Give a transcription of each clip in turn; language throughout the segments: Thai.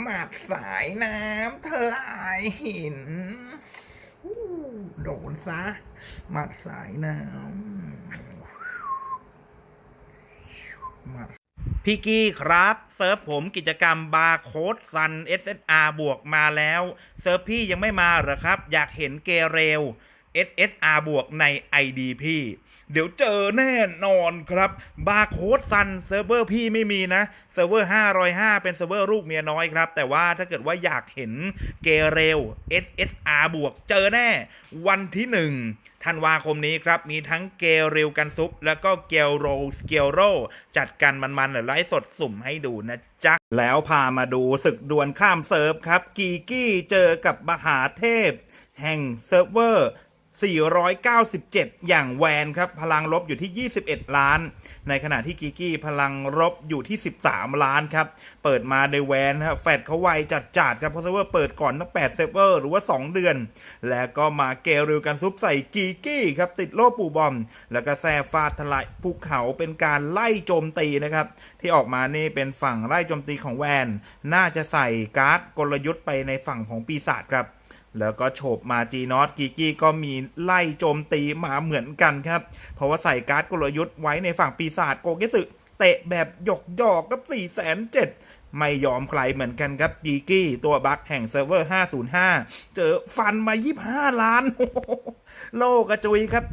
หมัดสายน้ำทลายหินโดนซะหมัดสายน้ำหมัดพี่กี้ครับ เซิร์ฟผมกิจกรรมบาร์โค้ดซัน SSR บวกมาแล้ว เซิร์ฟพี่ยังไม่มาเหรอครับ อยากเห็นเกเรล SSR บวกใน ID พี่ เดี๋ยวเจอแน่นอนครับ บาร์โค้ดซันเซิร์ฟเวอร์พี่ไม่มีนะ เซิร์ฟเวอร์ 505 เป็นเซิร์ฟเวอร์ลูกเมียน้อยครับ แต่ว่าถ้าเกิดว่าอยากเห็นเกเรล SSR บวกเจอแน่ วันที่ 1 ธันวาคมนี้ครับ มีทั้งเกเรลกันซุป แล้วก็เกลโรสเกลโร จัดกันมันๆเดี๋ยวไลฟ์สดสุ่มให้ดูนะจ๊ะ แล้วพามาดูศึกดวลข้ามเซิร์ฟครับ กีกี้เจอกับมหาเทพ แห่งเซิร์ฟเวอร์ 497 อย่างแวนครับ พลังลบอยู่ที่ 21 ล้าน ในขณะที่กิกี้พลังลบอยู่ที่ 13 ล้านครับ เปิดมาในแวนฮะแฟดเขาไวจัดจัดครับเพราะเซิร์ฟเวอร์เปิดก่อนตั้ง8เซิร์ฟเวอร์หรือว่า 2 เดือน แล้วก็มาเกลิวกันซุปใส่กีกี้ครับ ติดโล่ปูบอม แล้วก็แซ่ฟาดทลายภูเขาเป็นการไล่โจมตีนะครับ ที่ออกมานี่เป็นฝั่งไล่โจมตีของแวน น่าจะใส่การ์ดกลยุทธ์ไปในฝั่งของปีศาจครับ แล้วก็โฉบมาจีนอตกีกี้ก็มีไล่โจมตีมาเหมือนกันครับ เพราะว่าใส่การ์ดกลยุทธ์ไว้ในฝั่งปีศาจโกเกสึเตะแบบหยกหยอกกับ4 0 0 0 0ไม่ยอมใครเหมือนกันครับกีกี้ตัวบัคแห่งเซิร์ฟเวอร์ 505 เจอฟันมา 25 ล้าน โลกระจุยครับ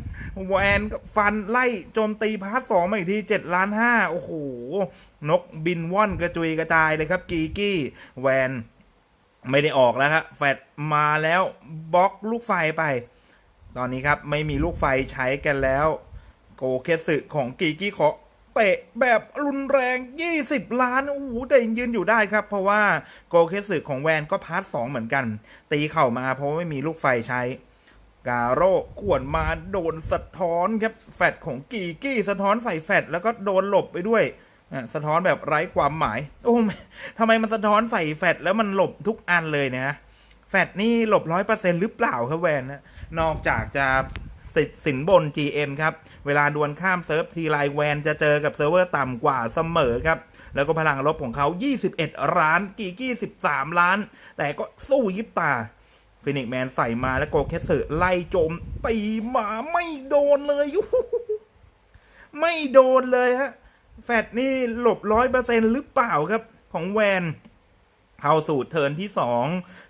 แวนก็ฟันไล่โจมตีพาร์ทสองมาอีกที 7 ล้าน 5 โอ้โห นกบินว่อนกระจุยกระจายเลยครับกีกี้ แวน ไม่ได้ออกแล้วครับแฟดมาแล้วบล็อกลูกไฟไป ตอนนี้ครับไม่มีลูกไฟใช้กันแล้ว โกเคสึของกีกี้ขอเตะแบบรุนแรง 20 ล้าน โอ้โห แต่ยังยืนอยู่ได้ครับ เพราะว่าโกเคสึของแวนก็พาร์ทสองเหมือนกัน ตีเข่ามาเพราะไม่มีลูกไฟใช้ กาโร่ขวนมาโดนสะท้อนครับ แฟดของกีกี้สะท้อนใส่แฟดแล้วก็โดนหลบไปด้วย สะท้อนแบบไร้ความหมาย โอ้ทำไมมันสะท้อนใส่แฟดแล้วมันหลบทุกอันเลยเนะแฟดนี่หลบร้อยเปอร์เซ็นหรือเปล่าครับแวนนะนอกจากจะสิสินบน GM ครับ เวลาดวลข้ามเซิร์ฟทีไลแวนจะเจอกับเซิร์ฟเวอร์ต่ำกว่าเสมอครับ แล้วก็พลังลบของเขา 21 ล้าน กีกี้ 13 ล้าน แต่ก็สู้ยิบตาฟินิกแมนใส่มาแล้วโกแคสเซอร์ไล่โจมตีมาไม่โดนเลยยูไม่โดนเลยฮะ แฟดนี่หลบร้อยเปอร์เซ็นหรือเปล่าครับของแวนเข้าสู่เทิร์นที่สอง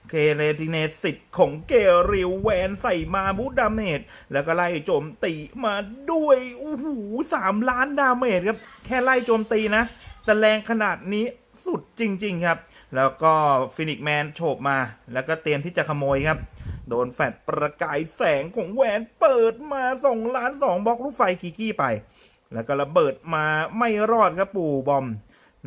เคเลติเนสิตของเกริวแวนใส่มาบูดดาเมจแล้วก็ไล่โจมตีมาด้วยโอ้โหสามล้านดาเมจครับ แค่ไล่โจมตีนะ แต่แรงขนาดนี้สุดจริง ๆ ครับ แล้วก็ฟินิกแมนโฉบมา แล้วก็เตรียมที่จะขโมยครับ โดนแฟดประกายแสงของแวนเปิดมาสองล้านสองบล็อกลูกไฟกีกี้ไป แล้วก็ระเบิดมาไม่รอดครับปู่บอม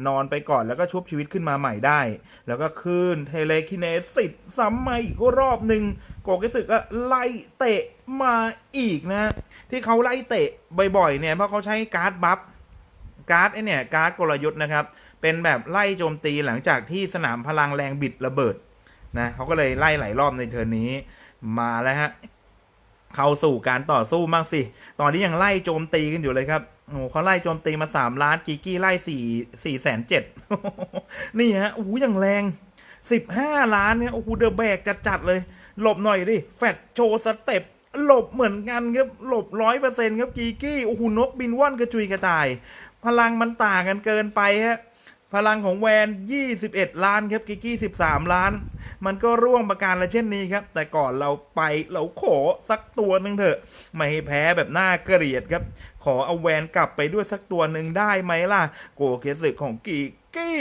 นอนไปก่อนแล้วก็ชุบชีวิตขึ้นมาใหม่ได้ แล้วก็คืนเทเลคิเนสิตซ้ำมาอีกรอบหนึ่งโกเกสึก็ไล่เตะมาอีกนะ ที่เขาไล่เตะบ่อยๆเนี่ยเพราะเขาใช้การ์ดบัฟการ์ดไอเนี่ยการ์ดกลยุทธ์นะครับ เป็นแบบไล่โจมตีหลังจากที่สนามพลังแรงบิดระเบิดนะเขาก็เลยไล่หลายรอบในเทอร์นนี้มาแล้วฮะเข้าสู่การต่อสู้มากสิ ตอนนี้ยังไล่โจมตีกันอยู่เลยครับ โอ้โหเขาไล่โจมตีมาสามล้านกีกี้ไล่สี่สี่แสนเจ็ดนี่ฮะโอ้โหอย่างแรงสิบห้าล้านเนี่ยโอ้โหเดอะแบกจัดๆเลย หลบหน่อยดิแฟดโชว์สเต็ปหลบเหมือนกันครับหลบร้อยเปอร์เซ็นต์ครับกีกี้โอ้โหนกบินว่อนกระจุยกระจาย พลังมันต่างกันเกินไปฮะ พลังของแวน 21 ล้านครับกิกี้13 ล้าน มันก็ร่วงประการละเช่นนี้ครับ แต่ก่อนเราไปเราขอสักตัวหนึ่งเถอะ ไม่ให้แพ้แบบหน่าเกลียดครับ ขอเอาแวนกลับไปด้วยสักตัวหนึ่งได้ไหมล่ะ โกเคสึของกีกี้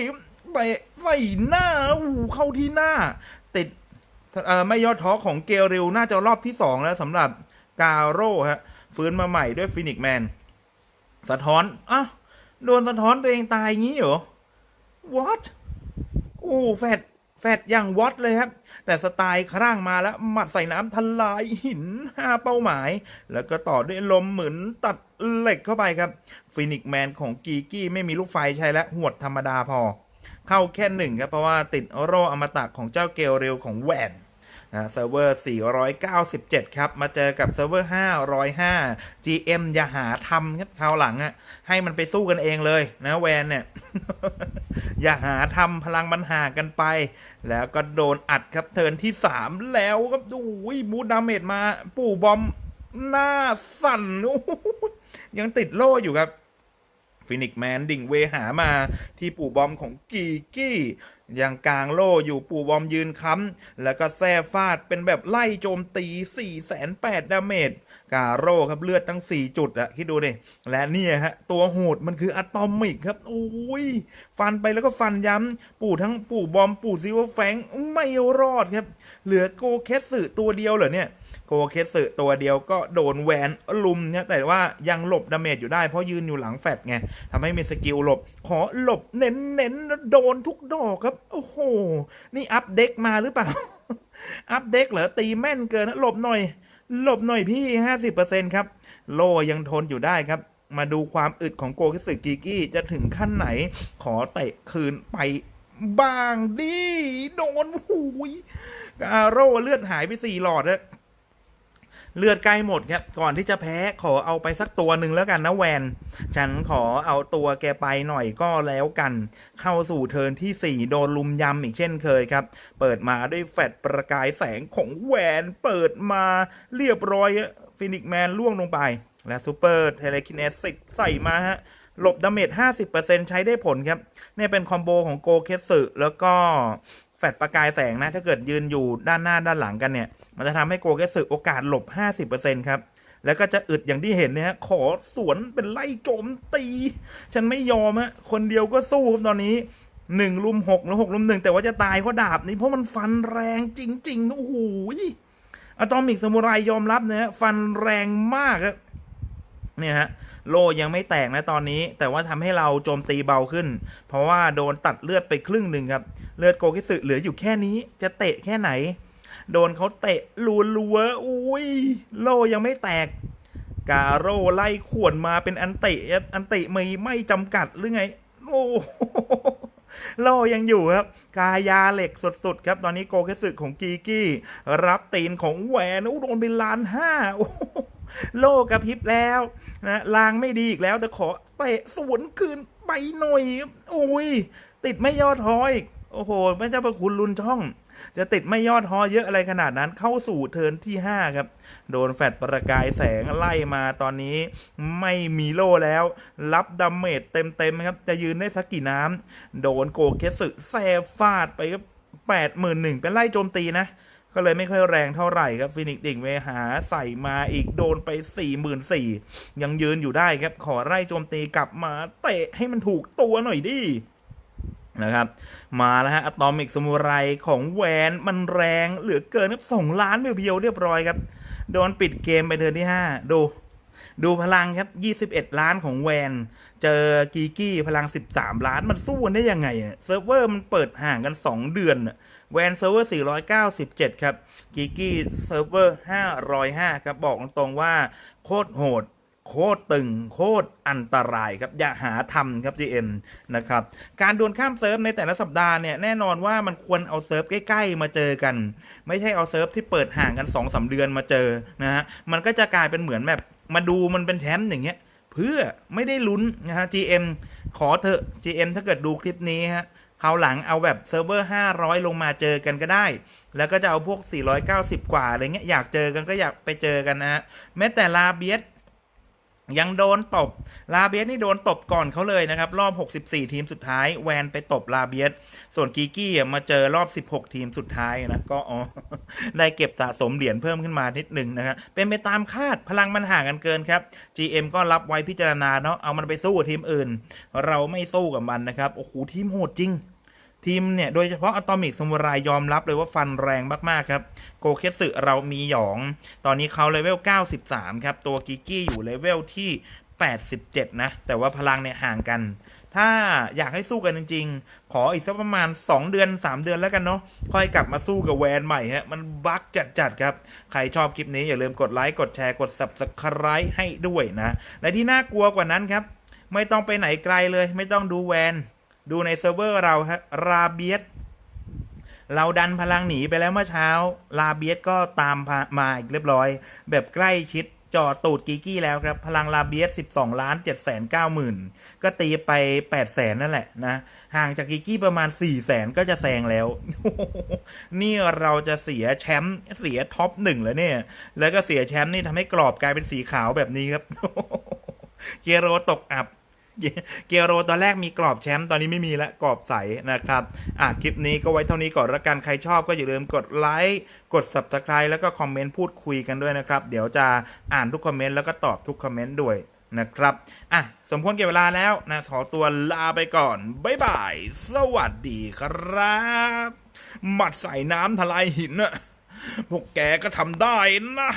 ไปใส่หน้าอูเข้าที่หน้า ติดไม่ยอดท้อของเกลเร็วน่าจะรอบที่สองแล้วสำหรับกาโร่ฮะฟื้นมาใหม่ด้วยฟินิกแมน สะท้อนอะโดนสะท้อนตัวเองตายงี้เหรอ what โอ้แฟดแฟดอย่างวอตเลยครับ แต่สไตล์คร่างมาแล้วหมัดใส่น้ำทลายหินห้าเป้าหมาย แล้วก็ต่อด้วยลมเหมือนตัดเหล็กเข้าไปครับ ฟินิกแมนของกีกี้ไม่มีลูกไฟใช้แล้วหวดธรรมดาพอ เข้าแค่หนึ่งครับ เพราะว่าติดโรอมตะของเจ้าเกลเร็วของแหวน นะเซิร์ฟเวอร์ 497 ครับ มาเจอกับเซิร์ฟเวอร์ 505 GM อย่าหาทำครับคราวหลังอะให้มันไปสู้กันเองเลยนะแวนเนี่ย อย่าหาทำพลังมันหากันไป แล้วก็โดนอัดครับเทินที่ 3 แล้วก็ดูยบูดดาเมจมา ปู่บอมหน้าสั่นยังติดโล่อยู่ครับฟินิกแมนดิ่งเวหามาที่ปู่บอมของกีกี้ ยังกลางโล่อยู่ปู่วอมยืนค้ำแล้วก็แซ่ฟาดเป็นแบบไล่โจมตี 4 8 0 0ดาเมจกาโร่ครับเลือดทั้ง 4 จุดอะคิดดูดิและเนี่ยฮะ ตัวโหดมันคืออะตอมิกครับ โอ้ย ฟันไปแล้วก็ฟันย้ำ ปู่ทั้งปู่บอมปู่ซิวแฟงไม่รอดครับ เหลือโกเคสสึตัวเดียวเหรอเนี่ย โกเคสึตัวเดียวก็โดนแหวนลุมเนี่ยแต่ว่ายังหลบดาเมจอยู่ได้เพราะยืนอยู่หลังแฟดไงทำให้มีสกิลหลบ ขอหลบเน้นๆแล้วโดนทุกดอกครับ โอ้โห นี่อัพเด็กมาหรือเปล่า อัพเด็กเหรอ ตีแม่นเกินนะหลบหน่อย หลบหน่อยพี่ห้าสิบเปอร์เซ็นครับ โลยังทนอยู่ได้ครับมาดูความอึดของโกเคสึกิกี้จะถึงขั้นไหน ขอเตะคืนไปบ้างดิ โดนหูยกาโร่เลือดหายไปสี่หลอดแล้ว เลือดใกล้หมดครับก่อนที่จะแพ้ขอเอาไปสักตัวหนึ่งแล้วกันนะแวน ฉันขอเอาตัวแกไปหน่อยก็แล้วกัน เข้าสู่เทิร์นที่ 4 โดนลุมยำอีกเช่นเคยครับ เปิดมาด้วยแฟดประกายแสงของแวนเปิดมาเรียบร้อยฟินิกแมนล่วงลงไป และซูเปอร์เทเลคินเนสิกใส่มาฮะหลบดาเมจ 50%ใช้ได้ผลครับเนี่ยเป็นคอมโบของโกเคสึแล้วก็ แฟดประกายแสงนะ ถ้าเกิดยืนอยู่ด้านหน้าด้านหลังกันเนี่ย มันจะทำให้โกเคสึโอกาสหลบ 50%ครับ แล้วก็จะอึดอย่างที่เห็นเนี่ยขอสวนเป็นไล่โจมตี ฉันไม่ยอมฮะ คนเดียวก็สู้ครับตอนนี้หนึ่งลุมหกแล้วหกลุมหนึ่งแต่ว่าจะตายเพราะดาบนี้เพราะมันฟันแรงจริงๆโอ้โหอะตอมิกซามูไรยอมรับนะฮะฟันแรงมากครับ เนี่ยฮะโลยังไม่แตกนะตอนนี้ แต่ว่าทำให้เราโจมตีเบาขึ้น เพราะว่าโดนตัดเลือดไปครึ่งหนึ่งครับเลือดโกกิสึเหลืออยู่แค่นี้จะเตะแค่ไหน โดนเขาเตะลัวๆอุ้ยโลยังไม่แตก กาโร่ไล่ข่วนมาเป็นอันติอันติไม่ไม่จำกัดหรือไงโอ้โลยังอยู่ครับ กายาเหล็กสุดๆ ครับ ตอนนี้โกเคสึของกีกี้ รับตีนของแหวนอู้โดนไปล้านห้าโอ้โห โลกระพริบแล้วนะลางไม่ดีอีกแล้วแต่ขอเตะสวนคืนไปหน่อยครับโอ้ย ติดไม่ย่อท้ออีกโอ้โหพระเจ้าประคุณลุนช่อง จะติดไม่ยอดฮอเยอะอะไรขนาดนั้น เข้าสู่เทิร์นที่ 5 ครับ โดนแฟดประกายแสงไล่มาตอนนี้ ไม่มีโล่แล้ว รับดาเมจเต็มๆครับ จะยืนได้สักกี่น้ำ โดนโกเคสึแซฟาดไปก็แปดหมื่นหนึ่งเป็นไล่โจมตีนะ ก็เลยไม่ค่อยแรงเท่าไหร่ครับฟินิกดิ่งเวหาใส่มาอีกโดนไป 4 4 0 0 0ยังยืนอยู่ได้ครับ ขอไล่โจมตีกลับมาเตะให้มันถูกตัวหน่อยดินะครับ มาแล้วฮะอะตอมิกสมุไรของแวนมันแรงเหลือเกินครับสองล้านเพียวเรียบร้อยครับ โดนปิดเกมไปเทิร์นที่ 5 ดู ดูพลังครับ 21 ล้านของแวน เจอกีกี้พลัง 13 ล้านมันสู้กันได้ยังไงอะเซิร์ฟเวอร์มันเปิดห่างกัน 2 เดือนอะ แวนเซิร์ฟเวอร์ 497 ครับกีกี้เซิร์ฟเวอร์ 505 ครับ บอกตรงๆว่าโคตรโหด โคตรตึง โคตรอันตรายครับ อย่าหาทำครับ GM นะครับ การดวลข้ามเซิร์ฟในแต่ละสัปดาห์เนี่ย แน่นอนว่ามันควรเอาเซิร์ฟใกล้ๆ มาเจอกัน ไม่ใช่เอาเซิร์ฟที่เปิดห่างกัน2อสาเดือนมาเจอนะฮะ มันก็จะกลายเป็นเหมือนแบบมาดูมันเป็นแชมป์อย่างเงี้ยเพื่อไม่ได้ลุ้นนะฮะ GM ขอเถอะ GM ถ้าเกิดดูคลิปนี้ฮะ คราวหลังเอาแบบเซิร์ฟเวอร์ 500 ลงมาเจอกันก็ได้ แล้วก็จะเอาพวก 490 กว่าอะไรเงี้ยอยากเจอกันก็อยากไปเจอกันนะฮะแม้แต่ลาเบียสยังโดนตบ ลาเบียสนี่โดนตบก่อนเขาเลยนะครับ รอบ 64 ทีมสุดท้าย แวนไปตบลาเบียสส่วนกีกี้มาเจอรอบ 16 ทีมสุดท้ายนะ ก็อ๋อได้เก็บสะสมเหรียญเพิ่มขึ้นมานิดหนึ่งนะครับ เป็นไปตามคาดพลังมันห่างกันเกินครับ GM ก็รับไว้พิจารณาเนาะเอามันไปสู้กับทีมอื่น เราไม่สู้กับมันนะครับ โอ้โหทีมโหดจริง ทีมเนี่ย โดยเฉพาะอะตอมิกสมุไรยอมรับเลยว่าฟันแรงมาก ๆ ครับ โกเคสึเรามีหยอง ตอนนี้เขาเลเวล 93 ครับ ตัวกิกกี้อยู่เลเวลที่ 87 นะ แต่ว่าพลังเนี่ยห่างกัน ถ้าอยากให้สู้กันจริง ๆ ขออีกสักประมาณ 2 เดือน 3 เดือนแล้วกันเนาะ ค่อยกลับมาสู้กับแวนใหม่ฮะ มันบั๊กจัด ๆ ครับ ใครชอบคลิปนี้อย่าลืมกดไลค์ กดแชร์ กด subscribe ให้ด้วยนะ และที่น่ากลัวกว่านั้นครับ ไม่ต้องไปไหนไกลเลย ไม่ต้องดูแวน ดูในเซิร์ฟเวอร์เราฮะราเบียสเราดันพลังหนีไปแล้วเมื่อเช้าลาเบียสก็ตามมาอีกเรียบร้อย แบบใกล้ชิดจอตูดกิกกี้แล้วครับ พลังลาเบียส12 ล้าน7แสน9หมื่นก็ตีไป 8 แสนนั่นแหละนะ ห่างจากกิกกี้ประมาณ 4 แสนก็จะแซงแล้ว นี่เราจะเสียแชมป์เสียท็อปหนึ่งแล้วเนี่ย แล้วก็เสียแชมป์นี่ทำให้กรอบกลายเป็นสีขาวแบบนี้ครับเกโรตกอับ เกียโรตอนแรกมีกรอบแชมป์ตอนนี้ไม่มีและกรอบใสนะครับ อะคลิปนี้ก็ไว้เท่านี้ก่อนละกันใครชอบก็อย่าลืมกดไลค์กด subscribe แล้วก็คอมเมนต์พูดคุยกันด้วยนะครับ เดี๋ยวจะอ่านทุกคอมเมนต์แล้วก็ตอบทุกคอมเมนต์ด้วยนะครับ อะ สมควรเก็บเวลาแล้วนะ ขอตัวลาไปก่อน บ๊ายบาย สวัสดีครับ หมัดใส่น้ำทลายหินน่ะพวกแกก็ทำได้นะ